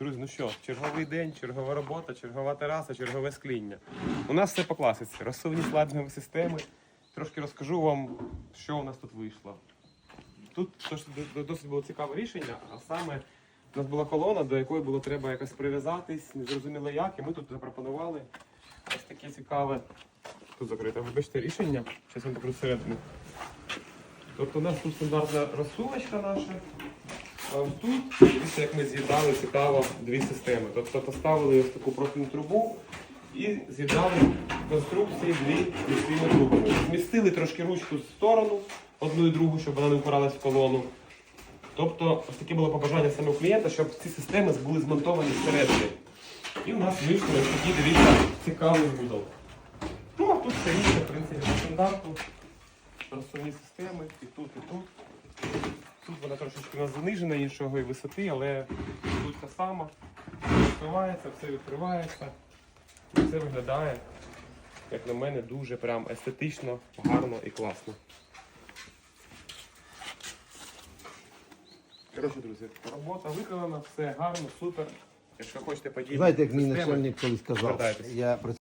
Друзі, ну що, черговий день, чергова робота, чергова тераса, чергове скління. У нас все по класиці. Розсувні слайдингові системи. Трошки розкажу вам, що у нас тут вийшло. Тут досить, було цікаве рішення, а саме у нас була колона, до якої було треба якось прив'язатись, незрозуміло як, і ми тут запропонували ось таке цікаве. Тут закрите, вибачте, рішення. Зараз я покажу всередину. Тобто у нас тут стандартна розсувочка наша. Тут, дивіться, як ми з'єднали цікаво дві системи. Тобто поставили ось таку профільну трубу і з'єднали в конструкції дві міськими трубами. Змістили трошки ручку в сторону, одну і другу, щоб вона не впиралась в колону. Тобто, ось таке було побажання самого клієнта, щоб ці системи були змонтовані всередині. І у нас вийшли ось такі, дивіться, цікавий вузол. Ну, а тут все інше, в принципі, по стандарту. Розсувні системи і тут, і тут. Тут вона трошечки у нас занижена іншого і висоти, але тут та сама. Відкривається, все відкривається. І все виглядає, як на мене, дуже прям естетично, гарно і класно. Коротше, друзі, робота виконана, все гарно, супер. Якщо хочете подібні Знаєте, як мій начальник колись казав, я